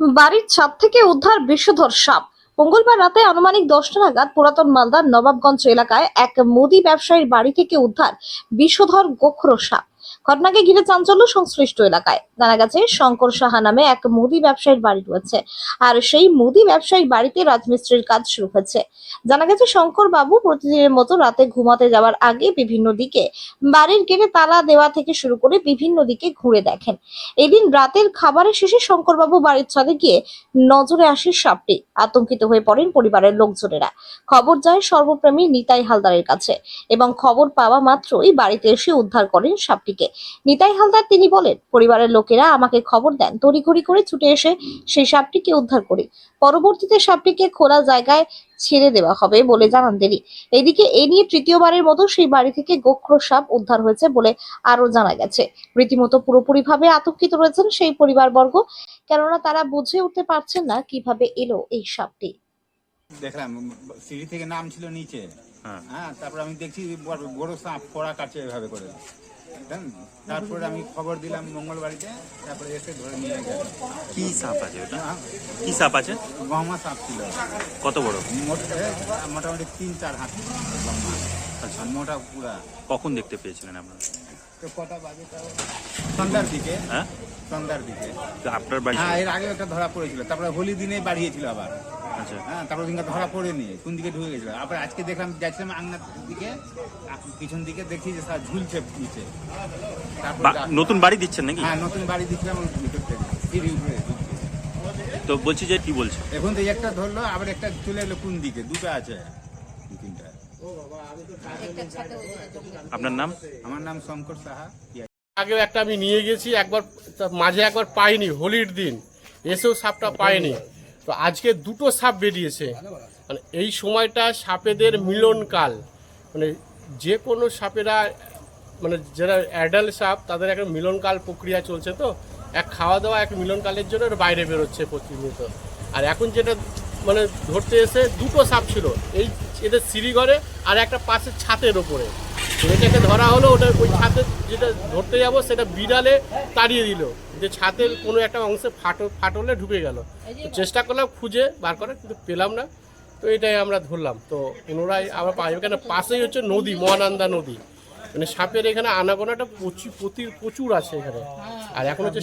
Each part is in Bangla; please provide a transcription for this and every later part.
বাড়ির ছাদ থেকে উদ্ধার বিষধর সাপ। মঙ্গলবার রাতে আনুমানিক দশটা নাগাদ পুরাতন মালদার নবাবগঞ্জ এলাকায় এক মুদি ব্যবসায়ীর বাড়ি থেকে উদ্ধার বিষধর গোখরো সাপ। ঘটনাকে ঘিরে চাঞ্চল্য সংশ্লিষ্ট এলাকায়। জানা গেছে, শঙ্কর সাহা নামে এক মুদি ব্যবসায়ীর বাড়ি রয়েছে। আর সেই মুদি ব্যবসায়ীর বাড়িতে রাজমিস্ত্রির কাজ শুরু হয়েছে। জানা গেছে শঙ্কর বাবু প্রতিদিনের মতো রাতে ঘুমাতে যাওয়ার আগে বিভিন্ন দিকে বাড়ির গেটে তালা দেওয়া থেকে শুরু করে বিভিন্ন দিকে ঘুরে দেখেন। এদিন রাতের খাবারের শেষে শঙ্করবাবু বাড়ির ছাদে গিয়ে নজরে আসে সাপটি। আতঙ্কিত হয়ে পড়েন পরিবারের লোকজনেরা। খবর যায়, সর্বপ্রেমী নিতাই হালদারের কাছে। এবং খবর পাওয়া মাত্রই বাড়িতে এসে উদ্ধার করেন সাপটিকে নিতাই হালদার তিনি বলেন পরিবারের লোকেরা আমাকে খবর দেন তড়িঘড়ি করে ছুটে এসে সেই সাপটিকে উদ্ধার করি। পরবর্তীতে সাপটিকে খোলা জায়গায় ছেড়ে দেওয়া হবে বলে জানান তিনি। এদিকে এ নিয়ে তৃতীয়বারের মতো সেই বাড়ি থেকে গোখরো সাপ উদ্ধার হয়েছে বলে আরও জানা গেছে। রীতিমতো পুরোপুরিভাবে আতঙ্কিত রয়েছেন সেই পরিবারবর্গ। কেননা তারা বুঝে উঠতে পারছেন না কীভাবে এলো এই সাপটি। দেখলাম সিঁড়ি থেকে নাম ছিল নিচে। হ্যাঁ। হ্যাঁ তারপর আমি দেখছি বড় সাপ ফোড়া কাটছে এভাবে করে? তারপরে আমি খবর দিলাম মঙ্গলবাড়িতে তারপরে এসে ধরে নিয়ে গেল। কি সাপ আছে ওটা? হ্যাঁ, কি সাপ আছে? গহমা সাপ ছিল। কত বড়? মোট- মোটামুটি তিন চার হাত। আচ্ছা। মোটা পুরা। কখন দেখতে পেয়েছিলেন আপনারা? তো কটা বাজে তাও? সন্ধ্যার দিকে। হ্যাঁ? সন্ধ্যার দিকে। আপনার বাড়ি হ্যাঁ এর আগে একটা ধরা পড়েছিল। তারপরে হোলি দিনে বাড়িয়েছিল আবার। হ্যাঁ তারপর দিনকে ধরা পড়েনি কোন দিকে ঢুকে গেছিল? আবার আজকে দেখলাম যাচ্ছিলাম আংনার দিকে পিছন দিকে দেখছি যে সব ঝুলছে নিচে। নতুন বাড়ি দিচ্ছেন নাকি? হ্যাঁ নতুন বাড়ি দিচ্ছিলাম সিঁড়ি উপরে তো বলছি যে কি বলছে? এখন তো একটা ধরলো আবার একটা চলে এলো কোন দিকে? দুটো আছে তিনটা। আপনার নাম? আমার নাম শঙ্কর সাহা। আগেও একটা আমি নিয়ে গেছি একবার মাঝে একবার পাইনি হোলির দিন। এসেও সাপটা পাইনি তো আজকে দুটো সাপ বেরিয়েছে। মানে এই সময়টা সাপেদের মিলনকাল মানে যে কোনো সাপেরা মানে যারা অ্যাডাল্ট সাপ, তাদের একটা মিলনকাল প্রক্রিয়া চলছে তো। এক খাওয়া দাওয়া এক মিলনকালের জন্য বাইরে বেরোচ্ছে প্রতিনিয়ত আর এখন যেটা মানে ধরতে এসে দুটো সাপ ছিল। এই এদের সিঁড়িঘরে আর একটা পাশের ছাতের ওপরে। এটাকে ধরা হলো ওটা ওই ছাতে যেটা ধরতে যাব সেটা বিড়ালে তাড়িয়ে দিল। যে ছাতের কোনো একটা অংশে ফাটো ফাটলে ঢুকে গেল। চেষ্টা করলাম খুঁজে বার করার কিন্তু পেলাম না। তো এটাই আমরা ধরলাম। তো পুনরায় আমরা পাই এখানে পাশেই হচ্ছে নদী মহানন্দা নদী। মানে সাপের এখানে আনাগোনাটা প্রচুর প্রতি- প্রচুর আছে এখানে। আর এখন হচ্ছে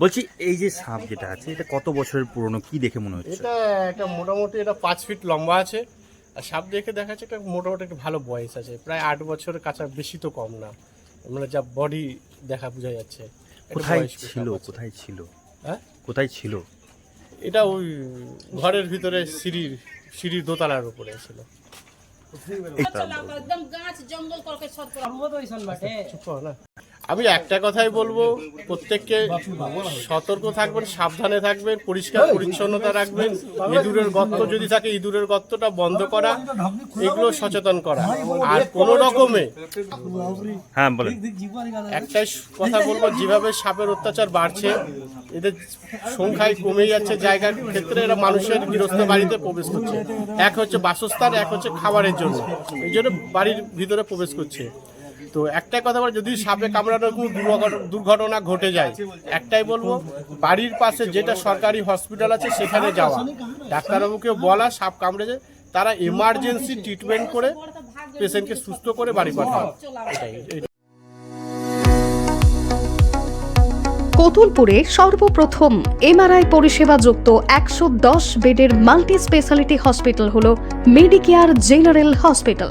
বলছি এই যে সাপ যেটা আছে এটা কত বছরের পুরনো? কি দেখে মনে হচ্ছে? এটা একটা মোটামুটি এটা পাঁচ ফিট লম্বা আছে। আর সাপ দেখে দেখা যাচ্ছে একটা মোটামুটি একটা ভালো বয়স আছে। প্রায় আট বছরের কাছা বেশি তো কম না। মানে যা বডি দেখা বোঝা যাচ্ছে। কোথায় ছিল? কোথায় ছিল? হ্যাঁ? কোথায় ছিল? এটা ওই ঘরের ভিতরে সিঁড়ির সিঁড়ির দোতলার উপরে ছিল। একদম গাছ জঙ্গল করকে সব চুপ না। আমি একটা কথাই বলব প্রত্যেককে সতর্ক থাকবেন সাবধানে থাকবেন পরিষ্কার পরিচ্ছন্নতা রাখবেন ইঁদুরের গর্ত যদি থাকে ইঁদুরের গর্তটা বন্ধ করা এগুলো সচেতন করা। আর কোনো রকমে হ্যাঁ বলেন। একটাই কথা বলব যেভাবে সাপের অত্যাচার বাড়ছে এদের সংখ্যায় কমে যাচ্ছে জায়গার ক্ষেত্রে এরা মানুষের গৃহস্থ বাড়িতে প্রবেশ করছে। এক হচ্ছে বাসস্থান এক হচ্ছে খাবারের জন্য। এই জন্য বাড়ির ভিতরে প্রবেশ করছে। তো একটাই কথা বল, যদি সাপে কামড়ানোর কোনো দুর্ঘটনা ঘটে যায়, একটাই বলব, বাড়ির পাশে যেটা সরকারি হসপিটাল আছে, সেখানে যাওয়া। ডাক্তারবাবুকে বলা, সাপ কামড়েছে তারা এমার্জেন্সি ট্রিটমেন্ট করে পেশেন্টকে সুস্থ করে বাড়ি পাঠায় কতুলপুরে সর্বপ্রথম এমআরআই পরিষেবা যুক্ত একশো দশ বেডের মাল্টি স্পেশালিটি হসপিটাল হল মেডিকেয়ার জেনারেল হসপিটাল।